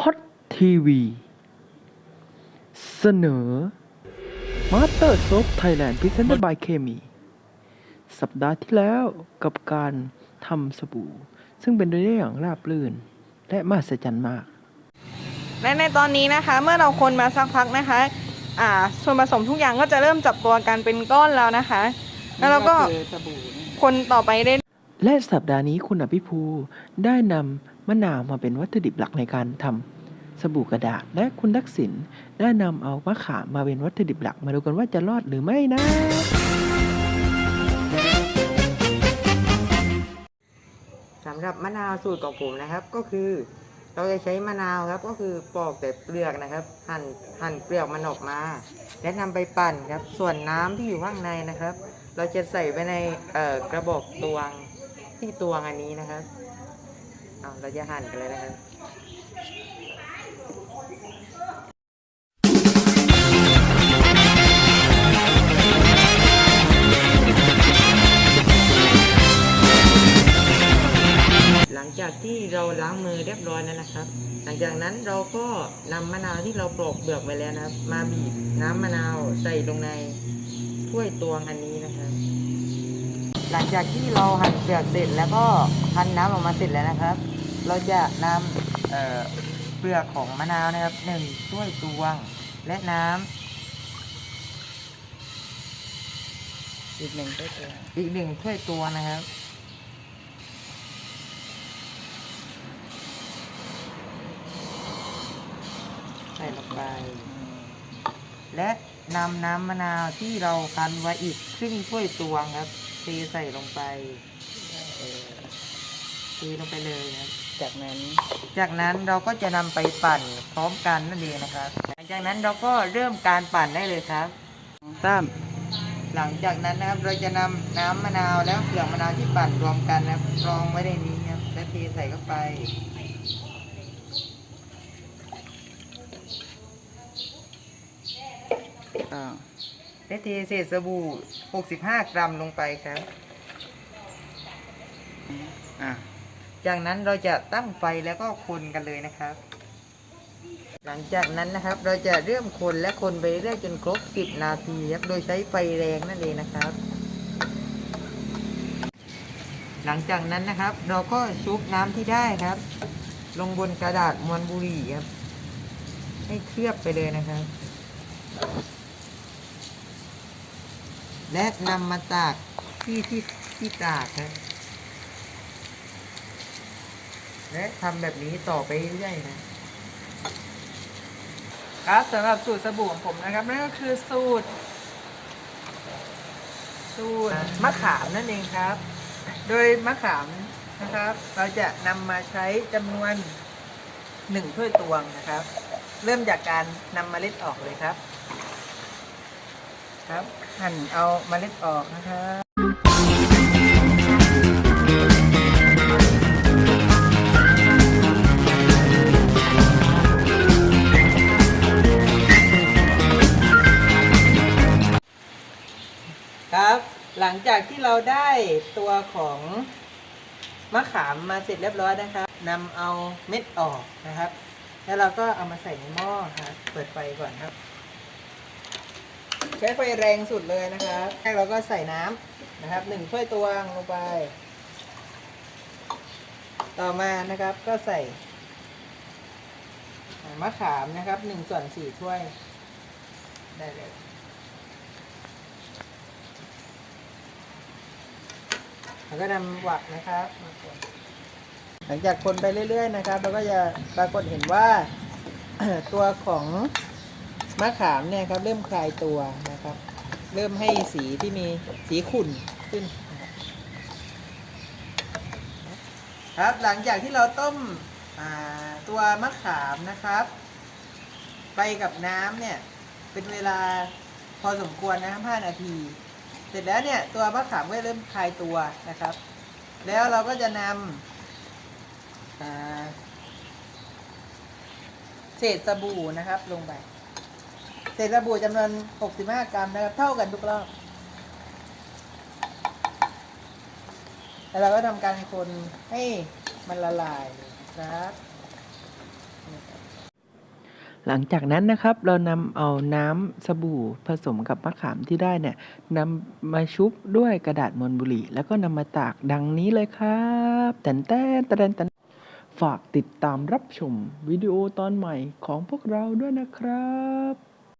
ฮอตทีวี เสนอ Master Soap Thailand Presented by เคมี สัปดาห์ที่แล้วกับการทำสบู่ ซึ่งเป็นไปได้อย่างราบรื่น และมหัศจรรย์มาก และในตอนนี้นะคะ เมื่อเราคนมาสักพักนะคะ อ่าส่วนผสมทุกอย่างก็จะเริ่มจับตัวกันเป็นก้อนแล้วนะคะ แล้วเราก็คนต่อไปได้และสัปดาห์นี้คุณอภิภูได้นำ มะนาวมาเป็นวัตถุดิบหลักในการทำสบู่กระดาษ และคุณทักษิณได้นำเอามะขามมาเป็นวัตถุดิบหลัก มาดูกันว่าจะรอดหรือไม่นะ สำหรับมะนาวสูตรของผมนะครับก็คือ เราจะใช้มะนาวครับก็คือปอกแต่เปลือกนะครับ หั่นหั่นเปลือกมันออกมา และนำไปปั่นครับ ส่วนน้ำที่อยู่ข้างในนะครับ เราจะใส่ไปในกระบอกตวงที่ตวงอันนี้นะครับ เอาเราจะหั่นกันเลยนะครับหลังจากที่เราล้างมือเรียบร้อยแล้วนะครับ หลังจากนั้นเราก็นำมะนาวที่เราปลอกเปลือกไว้แล้วนะครับ มาบีบน้ำมะนาวใส่ลงในถ้วยตวงอันนี้นะครับ หลังจากที่เราหั่นเปลือกเสร็จแล้วก็พันน้ำออกมาเสร็จแล้วนะครับ เราจะนำเอ่อเปลือกของมะนาวนะครับหนึ่งถ้วยตวงและน้ำอีกหนึ่งถ้วยตวงอีกหนึ่งถ้วยตวงนะครับใส่ลงไปและนำน้ำมะนาวที่เราคั้นไว้อีกครึ่งถ้วยตวงครับเทใส่ลงไปเออเทลงไปเลยครับ จากนั้น จากนั้นเราก็จะนำไปปั่นพร้อมกันนั่นเองนะครับ หลังจากนั้นเราก็เริ่มการปั่นได้เลยครับสามหลังจากนั้นนะครับเราจะนำน้ำมะนาวแล้วเปลือกมะนาวที่ปั่นรวมกันนะครับกรองไว้ในนี้ครับและเทใส่เข้าไปอ่าและเทเศษสบู่ 65 กรัมลงไปครับ อ่า จากนั้นเราจะตั้งไฟแล้วก็คนกันเลยนะครับ หลังจากนั้นนะครับเราจะเริ่มคนและคนไปเรื่อยจนครบ 10 นาทีครับโดยใช้ไฟแรงนั่นเองนะครับ หลังจากนั้นนะครับ เราก็ชุบน้ำที่ได้ครับ ลงบนกระดาษมวนบุหรี่ครับ ให้เคลือบไปเลยนะครับ และนำมาตากที่ที่ที่ตากครับ และทำแบบนี้ต่อไปเรื่อยๆนะครับสำหรับสูตรสบู่ของผมนะครับนั่นก็คือสูตร สูตรมะขามนั่นเองครับ โดยมะขามนะครับ เราจะนำมาใช้จำนวนหนึ่งถ้วยตวงนะครับ เริ่มจากการนำเมล็ดออกเลยครับ ครับหั่นเอาเมล็ดออกนะครับ หลังจากที่เราได้ตัวของมะขามมาเสร็จเรียบร้อยนะครับนำเอาเม็ดออกนะครับ แล้วเราก็เอามาใส่ในหม้อครับเปิดไฟก่อนครับ ใช้ไฟแรงสุดเลยนะครับแรกเราก็ใส่น้ำนะครับหนึ่งถ้วยตวงลงไป ต่อมานะครับก็ใส่มะขามนะครับหนึ่งส่วนสี่ถ้วยได้เลย แล้วก็นำหวักนะครับมาคนหลังจากคนไปเรื่อย ๆ นะครับ เราก็จะปรากฏเห็นว่าตัวของมะขามเนี่ยครับ เริ่มคลายตัวนะครับ เริ่มให้สีที่มีสีขุ่นขึ้น ครับหลังจากที่เราต้มตัวมะขามนะครับ ไปกับน้ำเนี่ย เป็นเวลาพอสมควรนะครับ5นาที เสร็จแล้วเนี่ยตัวมะขามก็เริ่มคลายตัวนะครับ แล้วเราก็จะนำเศษสบู่นะครับ ลงไป เศษสบู่จำนวน 65 กรัมนะครับ เท่ากันทุกรอบ แล้วเราก็ทำการคนให้มันละลายนะครับ หลังจากนั้นนะครับเรานำเอาน้ำสบู่ผสมกับมะขามที่ได้เนี่ยนำมาชุบด้วยกระดาษมอนบุหรี่ แล้วก็นำมาตากดังนี้เลยครับแตนแตนแตนแตนฝากติดตามรับชมวิดีโอตอนใหม่ของพวกเราด้วยนะครับ